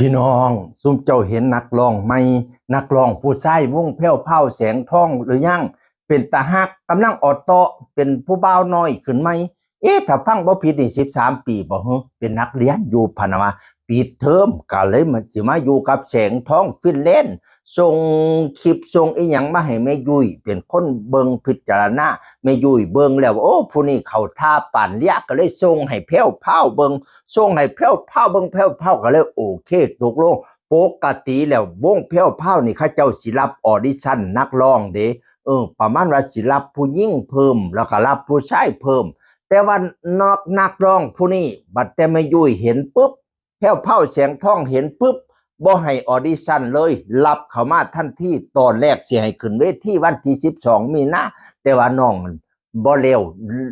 พี่น้องซุมเจ้าเห็นนักร้องไหมนักร้องผู้ชายวงแผ้วเผาแสงทองหรือยังเป็นตาฮักกำลังออดโตเป็นผู้เบาน้อยขึ้นไหมเอ๊ะถ้าฟังบ่ผิดนี่สิบสามปีบ่ฮะเป็นนักเรียนอยู่พนะว่าปีเทอมก็เลยมาสิมาอยู่กับแสงท้องฟินแลนด์ ส่งคลิปส่งอีหยังมาให้แม่ยุ้ยเป็นคนเบิงพิจารณาแม่ยุ้ยเบิงแล้ว โอ้ผู้นี้เขาท่าป่านเลียก็เลยส่งให้แพ้วเผาเบิงส่งให้แพ้วเผาเบิงแพ้วเผาก็เลยโอเคตกลงปกติแล้ววงแพ้วเผานี่เขาเจ้าสิรับออดิชั่นนักร้องเด้เออประมาณว่าสิรับผู้หญิงเพิ่ม แล้วก็รับผู้ชายเพิ่ม แต่ว่านอกนักร้องผู้นี้บัดแต่ไม่ยุยเห็นปุ๊บแพ้วเผาแสงทองเห็นปุ๊บ บ่ให้ออดิชั่นเลยรับเขามาทันทีตอนแรกเสิให้ขึ้นเวทีวันที่12มีนาแต่ว่าน้องบ่เร็ว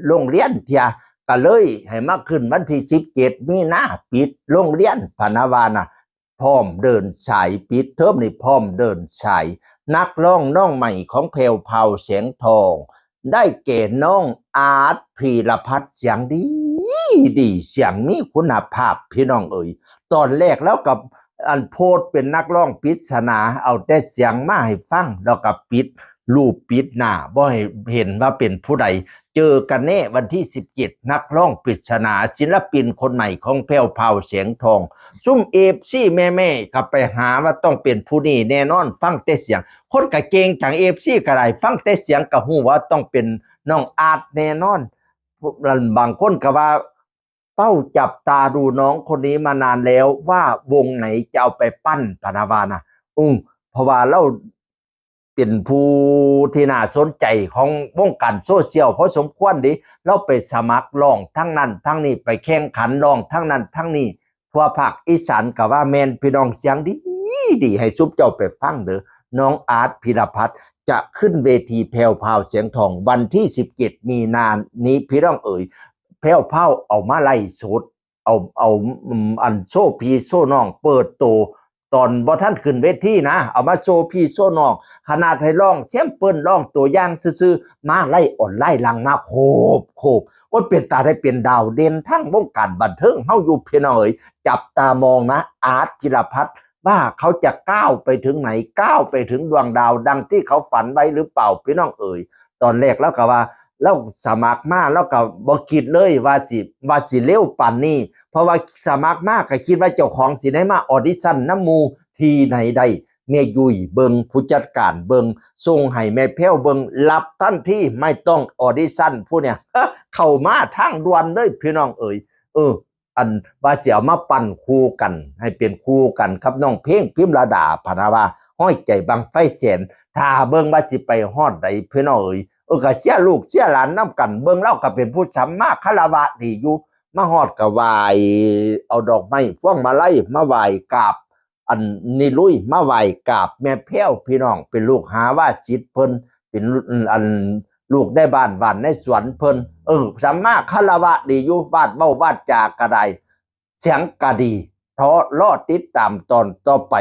โรงเรียนเทียก็เลยให้มาขึ้นวันที่สิบเจ็ดมีนาปิดโรงเรียนพนาวานะพร้อมเดินสายปิดเทอมนี่พร้อมเดินสาย นักร้องน้องใหม่ของเพลวเผาเสียงทอง ได้เก่น้องอาร์ตพีรพัฒน์เสียงดีดีเสียงมีคุณภาพพี่น้องเอ๋ยตอนแรกแล้วกับ อันโพดเป็นนักร้องปิศนาเอาแต่เสียงมาให้ฟังแล้วก็ปิดรูปปิดหน้าบ่ให้เห็นว่าเป็นผู้ใด เจอกันแน่วันที่ 17 นักร้องปริศนาศิลปินคนใหม่ของแพ้วเผาเสียงทอง ซุ่มเอฟซี่แม่แม่ๆก็ไปหาว่าต้องเป็นผู้นี้แน่นอนฟังแต่เสียง คนกะเกงจังเอฟซี่ก็ได้ฟังแต่เสียงก็ฮู้ว่าต้องเป็นน้องอาร์ตแน่นอนพวกนั้นบางคนก็ว่า เป้าจับตาดูน้องคนนี้มานานแล้วว่าวงไหนจะเอาไปปั้นปานาวานะอืมเพราะว่าเราเป็นผู้ที่น่าสนใจของวงการโซเชียลเพราะสมควรดิเราไปสมัครร้องทั้งนั้นทั้งนี้ไปแข่งขันร้องทั้งนั้นทั้งนี้ทั่วภาคอีสานก็ว่าแมนพี่น้องเสียงดีดีให้ซุปเจ้าไปฟังเด้อน้องอาร์ตพิรพัฒน์จะขึ้นเวทีแพรวพาวเสียงทองวันที่ 17 มีนานนี้พี่น้องเอ๋ย แพรวพราเอามาไล่สุดเอาเอาอันโซ่พีโซน้อง เปิดโตตอนบ่ท่านขึ้นเวทีนะ เอามาโซพี่โซน้อง ขนาดให้ร้องเสียมเปิ้นร้องตัวย่างซื่อมาไล่อ่อนไล่ลังมาโคบโคบว่าเป็นตาได้เป็นดาวเด่นทั้งวงการบันเทิงเฮาอยู่เพียงเอ๋ยจับตามองนะ อาร์ตกิรพัฒน์ว่าเขาจะก้าวไปถึงไหนก้าวไปถึงดวงดาวดังที่เขาฝันไว้หรือเปล่าพี่น้องเอ๋ยตอนแรกแล้วก็ว่า แล้วสมัครมาแล้วก็บ่คิดเลยว่าสิว่าสิเร็วปานนี้เพราะว่าสมัครมาก็คิดว่าเจ้าของสิได้มาออดิชั่นน้ำมูทีไหนได้แม่ยุยเบิงผู้จัดการเบิงส่งให้แม่แพ้วเบิงรับทันที่ไม่ต้องออดิชั่นผู้เนี่ยเข้ามาทางด่วนเลยพี่น้องเอ๋ยเออ อันว่าเสียวมาปั่นคู่กัน ให้เป็นคู่กันครับน้องเพลงพิมระดาพนาวาห้อยใจบังไฟแสนถ้าเบิงว่าสิไปฮอดใดพี่น้องเอ๋ย เออก็เสียลูกเสียหลานน้กันเบิงเล่าก็เป็นผู้สัมมาคารวะดีอยู่มาฮอดก็ไวายเอาดอกไม้พวงมาไลัยมาไหวายกราบ อันนี่ลุยมาไหวกราบแม่แพ้วพี่น้องเป็นลูกหาว่าจิตเพิ่นเป็นอันลูกได้บ้านบ้านในสวนเพิ่นเออสัมมาคารวะดีอยู่วาดเบ้าวาดจากกระไดเสียงกะดีทอรอดติดตามตอนต่อไป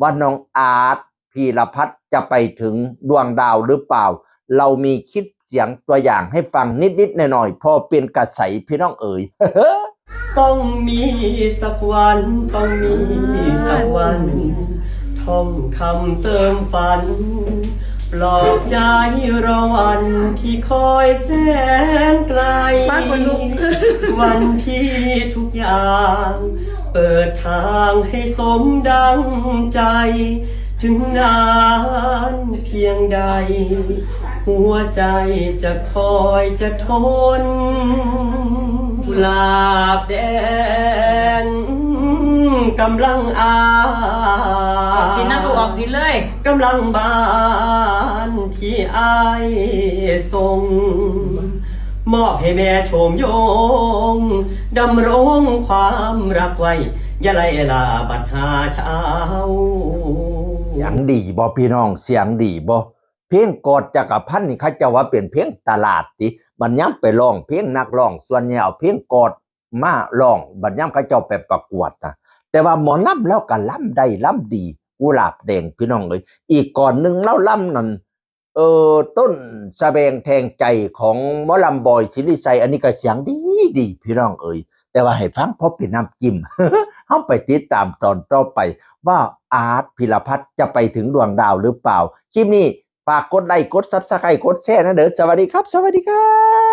ว่าน้องอาร์ตพีรพัฒจะไปถึงดวงดาวหรือเปล่า เรามีคลิปเสียงตัวอย่างให้ฟังนิดๆหน่อยๆพอเป็นกระใสพี่น้องเอ๋ยต้องมีสักวันต้องมีสักวันท่องคำเติมฝัน ปลอบใจรอวันที่คอยแสนไกลบ้านคนลุกวันที่ทุกอย่าง เปิดทางให้สมดังใจ ถึงนานเพียงใด หัวใจจะคอยจะทนกุหลาบแดงกำลังอาออกสินนะลูกออกสินเลยกำลังบานที่อายส่งมอบให้แม่ชมโยงดำรงความรักไว้อย่าไล่ลาบัดหาเช้าเสียงดีบ่พี่น้องเสียงดีบ่ เพลงกอดจักรพันธ์นี่เขาจะว่าเป็นเพลงตลาดติบัดย้ำไปร้องเพลงนักร้อง ส่วนใหญ่เอาเพลงกอดมาร้องบัดย้ำเขาเจ้าไปประกวดนะแต่ว่าหมอลำแล้วก็ลำได้ลำดีกุหลาบแดงพี่น้องเอ้ยอีกก่อนหนึ่งเล่าลำนั่นเออต้นสะแบงแทงใจของหมอลำบอยศิริไซอันนี้ก็เสียงดีดีพี่น้องเอ้ยแต่ว่าให้ฟังเพราะเป็นน้ำจิ้มาไปติดตามตอนต่อไป ว่าอาร์ตพิรพัฒน์จะไปถึงดวงดาวหรือเปล่า คลิปนี้ ฝากกดไลค์กดซับสไครต์กดแชร์นะเด้อสวัสดีครับ สวัสดีครับ